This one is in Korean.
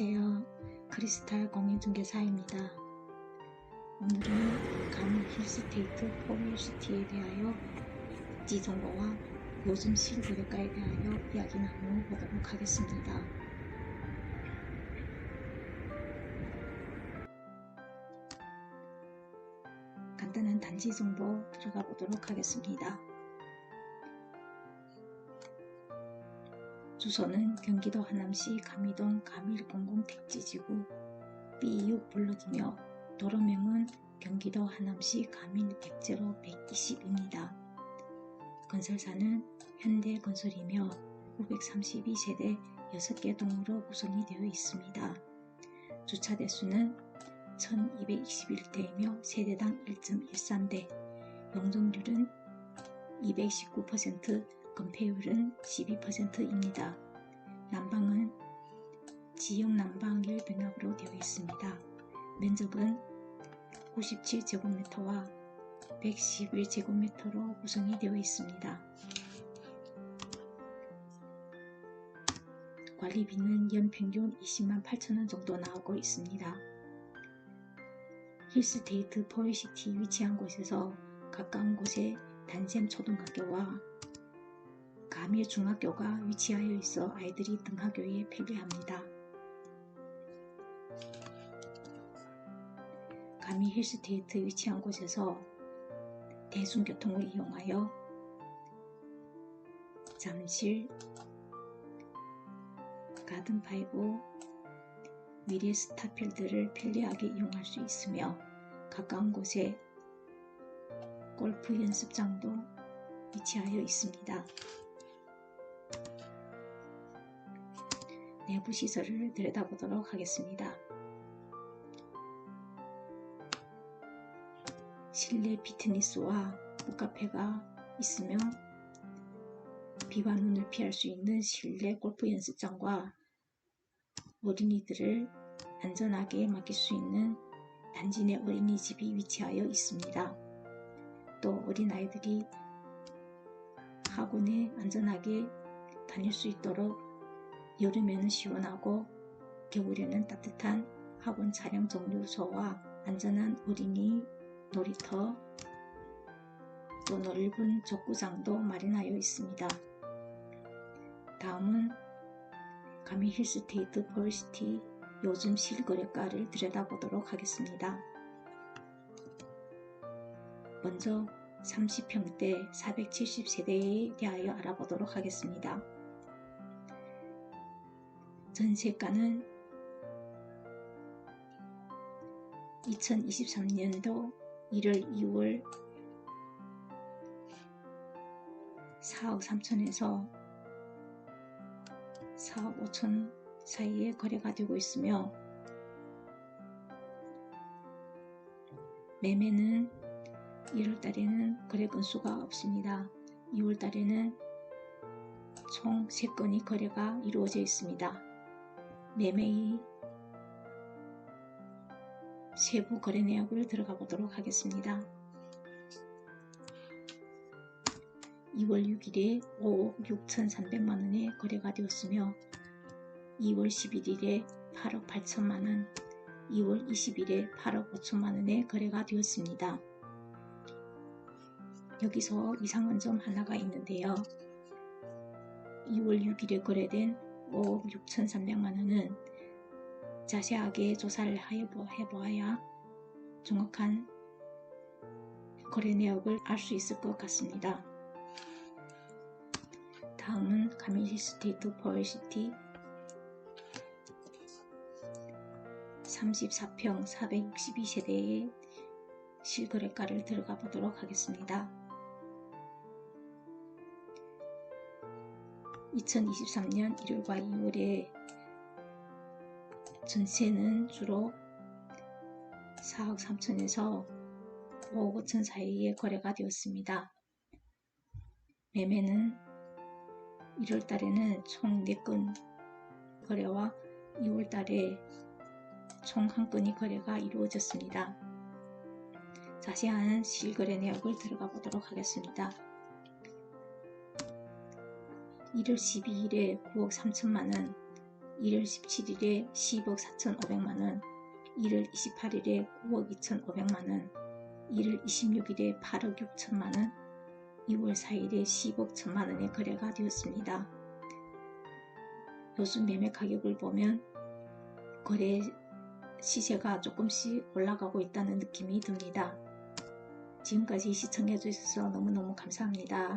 안녕하세요. 크리스탈 공인중개사입니다. 오늘은 감 힐스테이트 포뮤시티에 대하여 지정보와 요즘 실거래가에 대하여 이야기 나눠보도록 하겠습니다. 간단한 단지 정보 들어가 보도록 하겠습니다. 주소는 경기도 하남시 감이동 감일공공 택지지구 B6 블록이며 도로명은 경기도 하남시 감일 100제로 120입니다. 건설사는 현대건설이며 932세대 6개 동으로 구성이 되어 있습니다. 주차 대수는 1221대이며 세대당 1.13대, 용적률은 219%, 건폐율은 12%입니다. 난방은 지역 난방열 변압으로 되어 있습니다. 면적은 97제곱미터와 111제곱미터로 구성이 되어 있습니다. 관리비는 연평균 20만 8천원 정도 나오고 있습니다. 힐스테이트 포유시티 위치한 곳에서 가까운 곳에 단샘 초등학교와 가밀 중학교가 위치하여 있어 아이들이 등하교에 편리합니다. 가미 힐스테이트 위치한 곳에서 대중교통을 이용하여 잠실, 가든파이브, 미래 스타필드를 편리하게 이용할 수 있으며 가까운 곳에 골프 연습장도 위치하여 있습니다. 내부 시설을 들여다보도록 하겠습니다. 실내 피트니스와 북카페가 있으며 비와 눈을 피할 수 있는 실내 골프 연습장과 어린이들을 안전하게 맡길 수 있는 단지 내 어린이집이 위치하여 있습니다. 또 어린아이들이 학원에 안전하게 다닐 수 있도록 여름에는 시원하고 겨울에는 따뜻한 학원 차량 정류소와 안전한 어린이 놀이터 또 넓은 족구장도 마련하여 있습니다. 다음은 가미 힐스테이트 폴시티 요즘 실거래가를 들여다보도록 하겠습니다. 먼저 30평대 470세대에 대하여 알아보도록 하겠습니다. 전세가는 2023년도 1월 2월 4억 3천에서 4억 5천 사이에 거래가 되고 있으며 매매는 1월 달에는 거래 건수가 없습니다. 2월 달에는 총 3건이 거래가 이루어져 있습니다. 매매의 세부 거래 내역을 들어가 보도록 하겠습니다. 2월 6일에 5억 6천3백만원에 거래가 되었으며 2월 11일에 8억 8천만원, 2월 20일에 8억 5천만원에 거래가 되었습니다. 여기서 이상한 점 하나가 있는데요. 2월 6일에 거래된 5억 6천3백만원은 자세하게 조사를 해보아야 정확한 거래 내역을 알 수 있을 것 같습니다. 다음은 가민시 스테이트 포얼시티 34평 462세대의 실거래가를 들어가 보도록 하겠습니다. 2023년 1월과 2월에 전세는 주로 4억 3천에서 5억 5천 사이에 거래가 되었습니다. 매매는 1월 달에는 총 4건 거래와 2월 달에 총한 건이 거래가 이루어졌습니다. 자세한 실거래 내역을 들어가 보도록 하겠습니다. 1월 12일에 9억 3천만원, 1월 17일에 10억 4,500만원, 1월 28일에 9억 2,500만원, 1월 26일에 8억 6천만원, 2월 4일에 10억 1천만원의 거래가 되었습니다. 요즘 매매 가격을 보면 거래 시세가 조금씩 올라가고 있다는 느낌이 듭니다. 지금까지 시청해 주셔서 너무너무 감사합니다.